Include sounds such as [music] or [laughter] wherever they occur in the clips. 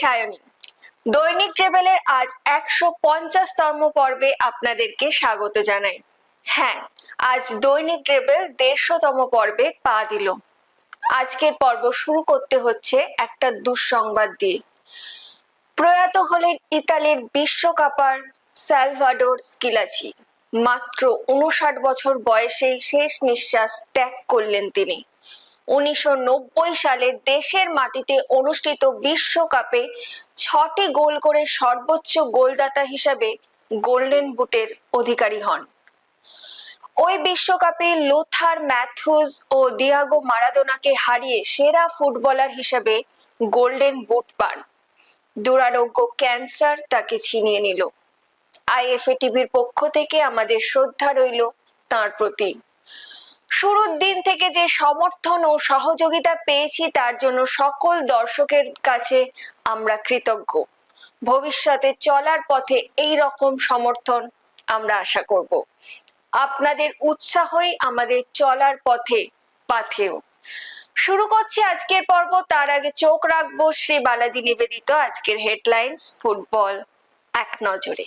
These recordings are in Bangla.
সায়নী। দৈনিক রেবেলের আজ একশো পঞ্চাশতম পর্বে আপনাদেরকে স্বাগত জানাই। হ্যাঁ আজ দৈনিক রেবেল দেড়শোতম পর্বে পা দিল। আজকের পর্ব শুরু করতে হচ্ছে একটা দুঃসংবাদ দিয়ে। প্রয়াত হলেন ইতালির বিশ্বকাপার স্যালভাডোর স্কিলাচি। মাত্র উনষাট বছর বয়সেই শেষ নিঃশ্বাস ত্যাগ করলেন তিনি। উনিশশো নব্বই সালে দেশের মাটিতে অনুষ্ঠিত বিশ্বকাপে ছটি গোল করে সর্বোচ্চ গোলদাতা হিসাবে গোল্ডেন বুটের অধিকারী হন। ওই বিশ্বকাপে লুথার, ম্যাথুজ ও দিয়াগো মারাদোনাকে হারিয়ে সেরা ফুটবলার হিসেবে গোল্ডেন বুট পান। দুরারোগ্য ক্যান্সার তাকে ছিনিয়ে নিল। আইএফএ টিভির পক্ষ থেকে আমাদের শ্রদ্ধা রইল তার প্রতি। শুরুর দিন থেকে যে সমর্থন ও সহযোগিতা পেয়েছি, তার জন্য সকল দর্শকের কাছে আমরা কৃতজ্ঞ। ভবিষ্যতে চলার পথে এই রকম সমর্থন আমরা আশা করব। আপনাদের উৎসাহই আমাদের চলার পথে পাথেও শুরু করছি আজকের পর্ব, তার আগে চোখ রাখব শ্রী বালাজি নিবেদিত আজকের হেডলাইন্স ফুটবল এক নজরে।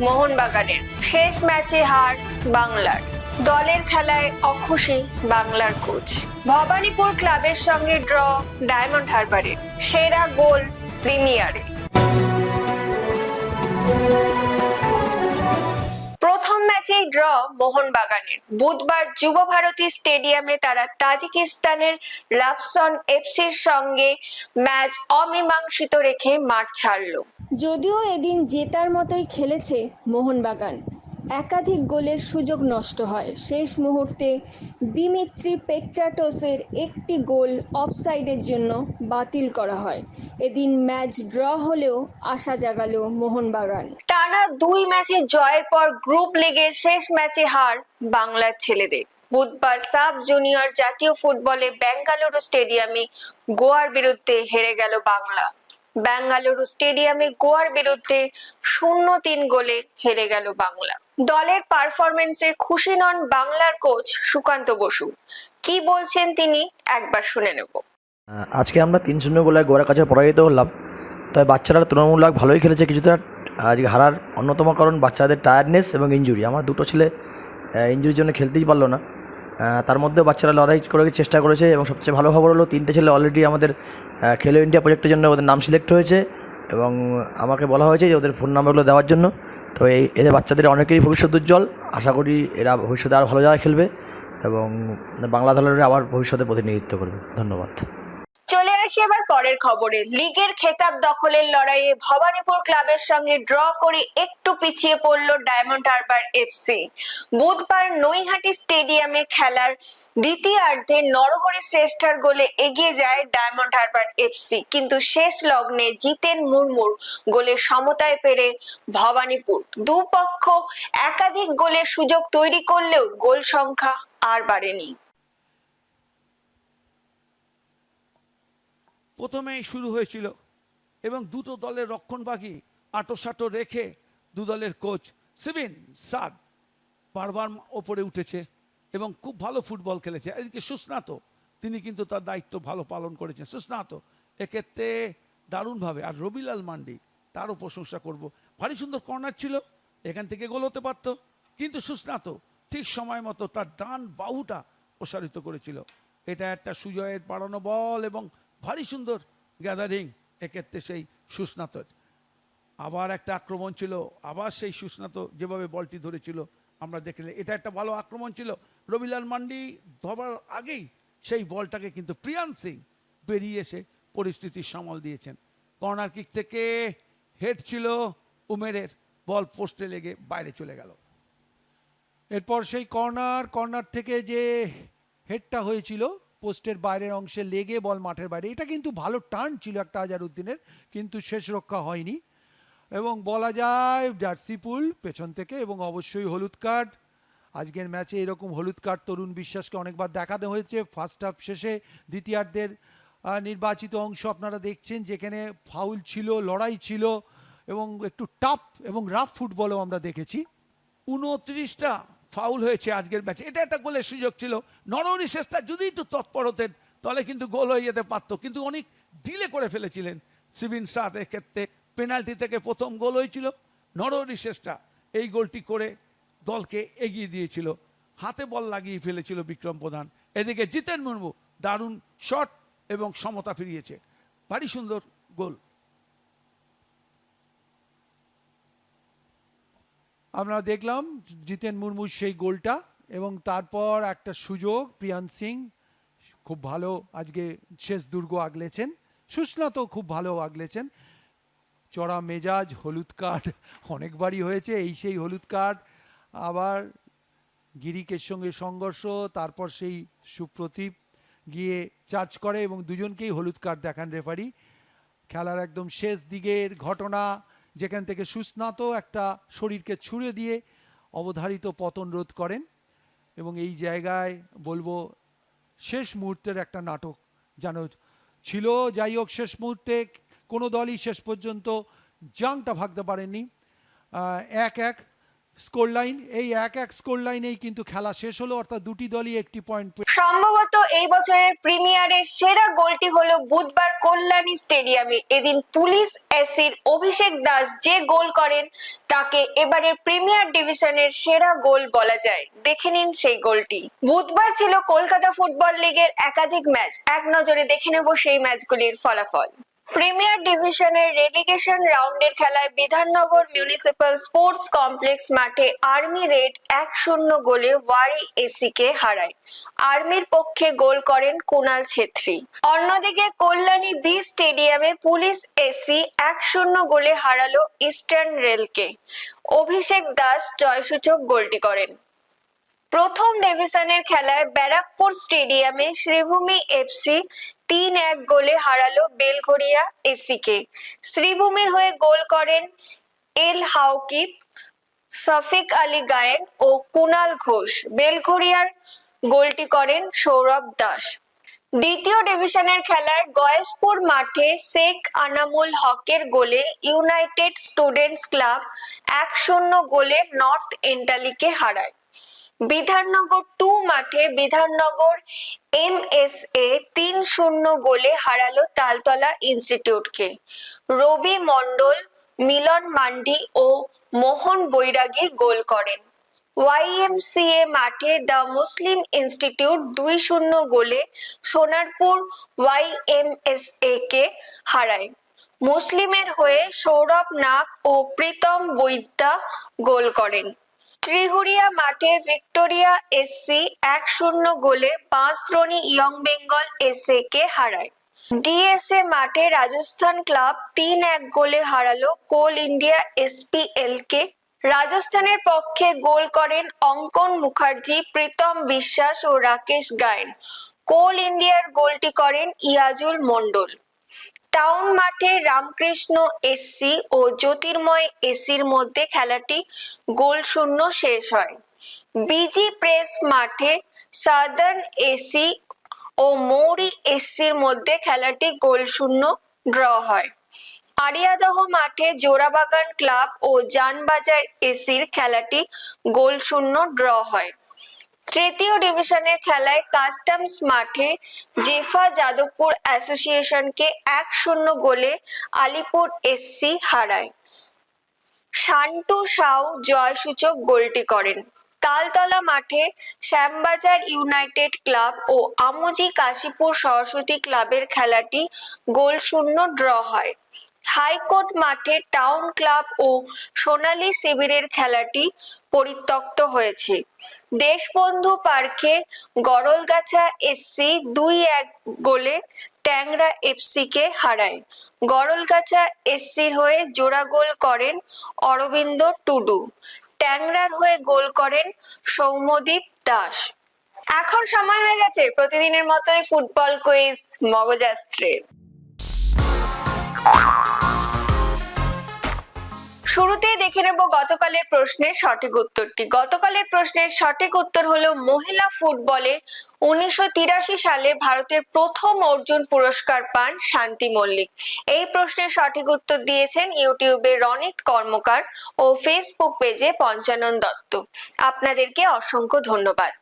মোহনবাগানের শেষ ম্যাচে হার বাংলার। দলের খেলায় অখুশি বাংলার কোচ। ভবানীপুর ক্লাবের সঙ্গে ড্র ডায়মন্ড হারবারের সেরা গোল প্রিমিয়ারে। ম্যাচেই ড্র মোহনবাগানের। বুধবার যুব ভারতী স্টেডিয়ামে তারা তাজিকিস্তানের লাপসন এফসির সঙ্গে ম্যাচ অমীমাংসিত রেখে মাঠ ছাড়ল। যদিও এদিন জেতার মতোই খেলেছে মোহনবাগান, একাধিক গোলের সুযোগ নষ্ট হয়। শেষ মুহূর্তে দিমিত্রি পেট্রাটোসের একটি গোল অফসাইডের জন্য বাতিল করা হয়। এদিন ম্যাচ ড্র হলেও আশা জাগালো মোহনবাগান। টানা দুই ম্যাচে জয়ের পর গ্রুপ লিগের শেষ ম্যাচে হার বাংলার ছেলেদের। বুধবার সাব জুনিয়র জাতীয় ফুটবলে বেঙ্গালুরু স্টেডিয়ামে গোয়ার বিরুদ্ধে হেরে গেল বাংলা। বেঙ্গালুরু স্টেডিয়ামে গোয়ার বিরুদ্ধে শূন্য তিন গোলে হেরে গেল বাংলা। দলের পারফরমেন্সে খুশি নন বাংলার কোচ সুকান্ত বসু। কি বলছেন তিনি একবার শুনে নেব। আজকে আমরা তিন শূন্য গোলে গোয়ার কাছে পরাজিত হলাম। তবে বাচ্চারা তুলনামূলক ভালোই খেলেছে কিছুটা। আজকে হারার অন্যতম কারণ বাচ্চাদের টায়ার্ডনেস এবং ইঞ্জুরি আমার দুটো ছেলে ইঞ্জুরির জন্য খেলতেই পারল না। তার মধ্যে বাচ্চারা লড়াই করে চেষ্টা করেছে এবং সবচেয়ে ভালো খবর হলো তিনটে ছেলে অলরেডি আমাদের খেলো ইন্ডিয়া প্রজেক্টের জন্য ওদের নাম সিলেক্ট হয়েছে এবং আমাকে বলা হয়েছে যে ওদের ফোন নাম্বারগুলো দেওয়ার জন্য। তো এই, এদের বাচ্চাদের অনেকেরই ভবিষ্যৎ উজ্জ্বল। আশা করি এরা ভবিষ্যতে আরও ভালো জায়গায় খেলবে এবং বাংলা দলের আবার ভবিষ্যতে প্রতিনিধিত্ব করবে। ধন্যবাদ। চলে আসি এবার পরের খবরে। লিগের খেতাব দখলের লড়াইয়ে ভবানীপুর ক্লাবের সঙ্গে ড্র করে একটু পিছিয়ে পড়ল ডায়মন্ড হারবার এফসি বুধবার নৈহাটি স্টেডিয়ামে খেলার দ্বিতীয়ার্ধে নরহরি শ্রেষ্ঠার গোলে এগিয়ে যায় ডায়মন্ড হারবার এফসি কিন্তু শেষ লগ্নে জিতেন মুরমুর, গোলে সমতায় পেরে ভবানীপুর। দুপক্ষ একাধিক গোলের সুযোগ তৈরি করলেও গোল সংখ্যা আর বাড়েনি। প্রথমেই শুরু হয়েছিল এবং দুটো দলের রক্ষণভাগী আটোসাটো রেখে দু দলের কোচ সিবিন সাদ বারবার ওপরে উঠেছে এবং খুব ভালো ফুটবল খেলেছে। এদিকে সুস্নাত, তিনি কিন্তু তার দায়িত্ব ভালো পালন করেছেন। সুস্নাত, এক্ষেত্রে দারুণভাবে, আর রবিলাল মান্ডি, তারও প্রশংসা করব। ভারী সুন্দর কর্নার ছিল, এখান থেকে গোল হতে পারত, কিন্তু সুস্নাত ঠিক সময় মতো তার ডান বাহুটা প্রসারিত করেছিল। এটা একটা সুজয়ের বাড়ানো বল এবং ভারী সুন্দর গ্যাদারিং এক্ষেত্রে সেই সুস্নাতর আবার একটা আক্রমণ ছিল, আবার সেই সুস্নাত যেভাবে বলটি ধরেছিল, আমরা দেখলে এটা একটা ভালো আক্রমণ ছিল। রবিলাল মান্ডি ধরার আগেই সেই বলটাকে কিন্তু প্রিয়ান সিং বেরিয়ে এসে পরিস্থিতি সামাল দিয়েছেন। কর্নার কিক থেকে হেড ছিল উমেরের, বল পোস্টে লেগে বাইরে চলে গেল। এরপর সেই কর্নার কর্নার থেকে যে হেডটা হয়েছিল পোস্টের বাইরের অংশে লেগে বল মাঠের বাইরে। এটা কিন্তু ভালো টার্ন ছিল একটা আজারউদ্দিনের কিন্তু শেষ রক্ষা হয়নি। এবং বলা যায় জার্সিপুল পেছন থেকে এবং অবশ্যই হলুদ কার্ড। আজকের ম্যাচে এরকম হলুদ কার্ড তরুণ বিশ্বাসকে অনেকবার দেখাতে হয়েছে। ফার্স্ট হাফ শেষে দ্বিতীয়ার্ধের নির্বাচিত অংশ আপনারা দেখছেন, যেখানে ফাউল ছিল, লড়াই ছিল এবং একটু টাফ এবং রাফ ফুটবলও আমরা দেখেছি। উনত্রিশটা ফাউল হয়েছে আজকের ম্যাচে। এটা একটা গোলের সুযোগ ছিল। নরহরি শেষটা যদি একটু তৎপর হতেন, তাহলে কিন্তু গোল হয়ে যেতে পারতো। কিন্তু অনেক ডিলে করে ফেলেছিলেন সিবিন সাত ক্ষেত্রে পেনাল্টি থেকে প্রথম গোল হয়েছিল। নরহরি শেষটা এই গোলটি করে দলকে এগিয়ে দিয়েছিল। হাতে বল লাগিয়ে ফেলেছিল বিক্রম প্রধান। এদিকে জিতেন মুর্মু। দারুণ শট এবং সমতা ফিরিয়েছে। ভারী সুন্দর গোল। আমরা দেখলাম জিতেন মুর্মুর সেই গোলটা এবং তারপর একটা সুযোগ প্রিয়ান সিং খুব ভালো আজকে শেষ দুর্গ আগলেছেন। সুস্নাত খুব ভালো আগলেছেন। চড়া মেজাজ, হলুদ কার্ড [laughs] অনেকবারই হয়েছে, এই সেই হলুদ কার্ড। আবার গিরিকের সঙ্গে সংঘর্ষ, তারপর সেই সুপ্রতীপ গিয়ে চার্জ করে এবং দুজনকেই হলুদ কার্ড দেখান রেফারি। খেলার একদম শেষ দিকের ঘটনা যেখান থেকে সুস্নাত একটা শরীরকে ছুঁড়ে দিয়ে অবধারিত পতন রোধ করেন এবং এই জায়গায় বলব শেষ মুহূর্তের একটা নাটক যেন ছিল। যাই হোক, শেষ মুহূর্তে কোনো দলই শেষ পর্যন্ত জাংটা ভাগতে পারেননি। এক এক স্কোর লাইন, এই এক এক স্কোর লাইনেই কিন্তু খেলা শেষ হলো, অর্থাৎ দুটি দলই একটি পয়েন্ট সম্ভবত এই বছরের প্রিমিয়ারের সেরা গোলটি হলো বুধবার কল্যাণী স্টেডিয়ামে। এদিন পুলিশ এসির অভিষেক দাস যে গোল করেন, তাকে এবারের প্রিমিয়ার ডিভিশনের সেরা গোল বলা যায়। দেখে নিন সেই গোলটি। বুধবার ছিল কলকাতা ফুটবল লিগের একাধিক ম্যাচ। এক নজরে দেখে নেব সেই ম্যাচগুলির ফলাফল। প্রিমিয়ার ডিভিশনের রেলিগেশন রাউন্ডের খেলায় বিধাননগর মিউনিসিপাল স্পোর্টস কমপ্লেক্স মাঠে আর্মি রেড এক শূন্য গোলে ওয়ারি এসি কে হারায়। আর্মির পক্ষে গোল করেন কুনাল ছেত্রী। অন্যদিকে কল্যাণী বি স্টেডিয়ামে পুলিশ এসি এক শূন্য গোলে হারালো ইস্টার্ন রেলকে। অভিষেক দাস জয়সূচক গোলটি করেন। প্রথম ডিভিশনের খেলায় ব্যারাকপুর স্টেডিয়ামে শ্রীভূমি এফসি তিন এক গোলে হারালো বেলঘরিয়া এসিকে। শ্রীভূমির হয়ে গোল করেন এল হাউকিপ সফিক আলী গায়েন ও কুনাল ঘোষ। বেলঘরিয়ার গোলটি করেন সৌরভ দাস। দ্বিতীয় ডিভিশনের খেলায় গয়েশপুর মাঠে শেখ আনামুল হকের গোলে ইউনাইটেড স্টুডেন্টস ক্লাব এক শূন্য গোলে নর্থ এন্টালিকে হারায়। বিধাননগর টু মাঠে বিধাননগর এম এস এ তিন শূন্য গোলে হারালো তালতলা ইনস্টিটিউটকে। রবি মণ্ডল, মিলন মান্ডি ও মোহন বৈরাগী গোল করেন। ওয়াইএমসিএ মাঠে দ্য মুসলিম ইনস্টিটিউট দুই শূন্য গোলে সোনারপুর ওয়াইএমএসএ কে হারায়। মুসলিমের হয়ে সৌরভ নাগ ও প্রীতম বৈদ্যা গোল করেন। ত্রিহুরিয়া মাঠে ভিক্টোরিয়া এসসি এক শূন্য গোলে পাঁচদ্রোণী ইয়ং বেঙ্গল এসএ কে হারায়। ডিএসএ মাঠে রাজস্থান ক্লাব তিন এক গোলে হারালো কোল ইন্ডিয়া এসপিএল কে। রাজস্থানের পক্ষে গোল করেন অঙ্কন মুখার্জি, প্রীতম বিশ্বাস ও রাকেশ গায়েন। কোল ইন্ডিয়ার গোলটি করেন ইয়াজুল মণ্ডল। টাউন মাঠে রামকৃষ্ণ এসসি ও জ্যোতির্ময় এসির মধ্যে খেলাটি গোল শূন্য শেষ হয়। বিজি প্রেস মাঠে সাদার্ন এসি ও মৌরি এসসির মধ্যে খেলাটি গোল শূন্য ড্র হয়। আরিয়াদহ মাঠে জোড়াবাগান ক্লাব ও জানবাজার এসির খেলাটি গোল শূন্য ড্র হয়। তৃতীয় ডিভিশনের খেলায় কাস্টমস মাঠে জেফা যাদবপুর অ্যাসোসিয়েশনকে এক শূন্য গোলে আলিপুর এসসি হারায়। শান্টু সাউ জয়সূচক গোলটি করেন। তালতলা মাঠে শ্যামবাজার ইউনাইটেড ক্লাব ও আমুজি কাশীপুর সরস্বতী ক্লাবের খেলাটি গোল শূন্য ড্র হয়। হাইকোর্ট মাঠে টাউন ক্লাব ও সোনালী শিবিরের খেলাটি পরিত্যক্ত হয়েছে। দেশবন্ধু পার্কে গরলগাছা এসসি দুই এক গোলে ট্যাংরা এফসি কে হারায়। গরলগাছা এসসির হয়ে জোড়া গোল করেন অরবিন্দ টুডু। ট্যাংরার হয়ে গোল করেন সৌম্যদীপ দাস। এখন সময় হয়ে গেছে প্রতিদিনের মতোই ফুটবল কুইজ মগজাস্ত্রের। শুরুতেই দেখে নেব গতকালের প্রশ্নের সঠিক উত্তরটি। গতকালের প্রশ্নের সঠিক উত্তর হলো মহিলা ফুটবলে উনিশশো তিরাশি সালে ভারতের প্রথম অর্জুন পুরস্কার পান শান্তি মল্লিক। এই প্রশ্নের সঠিক উত্তর দিয়েছেন ইউটিউবে রনিত কর্মকার ও ফেসবুক পেজে পঞ্চানন দত্ত। আপনাদেরকে অসংখ্য ধন্যবাদ।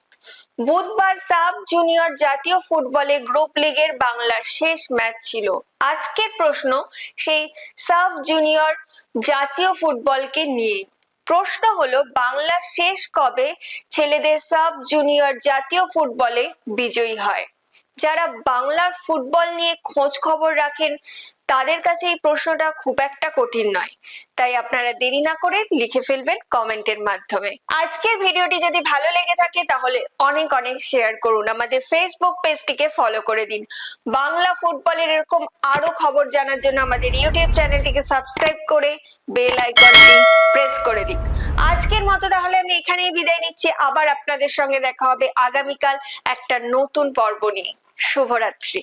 বুধবার সাব জুনিয়র জাতীয় ফুটবলে গ্রুপ লিগের বাংলার শেষ ম্যাচ ছিল। আজকের প্রশ্ন সেই সাব জুনিয়র জাতীয় ফুটবলকে নিয়ে। প্রশ্ন হলো বাংলা শেষ কবে ছেলেদের সাব জুনিয়র জাতীয় ফুটবলে বিজয়ী হয়? যারা বাংলার ফুটবল নিয়ে খোঁজ খবর রাখেন তাদের কাছে এই প্রশ্নটা খুব একটা কঠিন নয়। তাই আপনারা দেরি না করে লিখে ফেলবেন কমেন্টের মাধ্যমে। আজকের ভিডিওটি যদি ভালো লেগে থাকে তাহলে অনেক অনেক শেয়ার করুন। আমাদের ফেসবুক পেজটিকে ফলো করে দিন। বাংলা ফুটবলের এরকম আরও খবর জানার জন্য আমাদের ইউটিউব চ্যানেলটিকে সাবস্ক্রাইব করে বেল আইকনটি প্রেস করে দিন। আজকের মতো তাহলে আমি এখানেই বিদায় নিচ্ছি। আবার আপনাদের সঙ্গে দেখা হবে আগামীকাল একটা নতুন পর্ব নিয়ে। শুভরাত্রি।